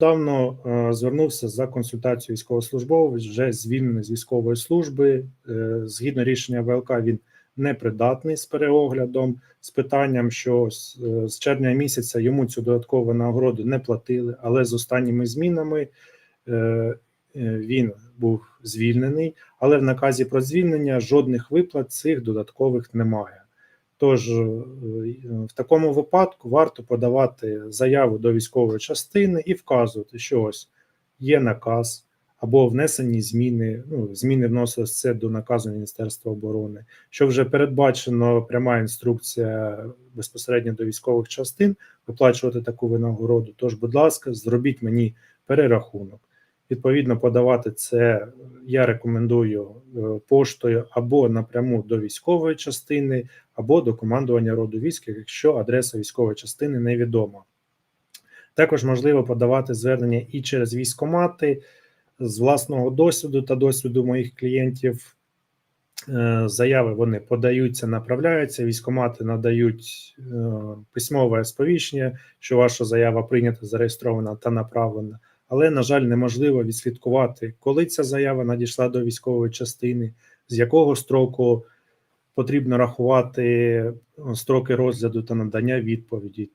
Давно е, звернувся за консультацією військовослужбовець, вже звільнений з військової служби. Е, Згідно рішення ВЛК, він непридатний з переоглядом, з питанням, що з, е, з червня місяця йому цю додаткову нагороду не платили, але з останніми змінами він був звільнений, але в наказі про звільнення жодних виплат цих додаткових немає. Тож е, в такому випадку варто подавати заяву до військової частини і вказувати, що ось є наказ або внесені зміни. Ну, зміни вносилось це до наказу Міністерства оборони, що вже передбачено пряма інструкція безпосередньо до військових частин виплачувати таку винагороду. Тож, будь ласка, зробіть мені перерахунок. Відповідно, подавати це я рекомендую е, поштою або напряму до військової частини, або до командування роду військ, якщо адреса військової частини невідома. Також можливо подавати звернення і через військомати з власного досвіду та досвіду моїх клієнтів. е, Заяви вони подаються, направляються. Військомати надають е, письмове сповіщення, що ваша заява прийнята, зареєстрована та направлена. Але, на жаль, неможливо відслідкувати, коли ця заява надійшла до військової частини, з якого строку потрібно рахувати е, строки розгляду та надання відповіді.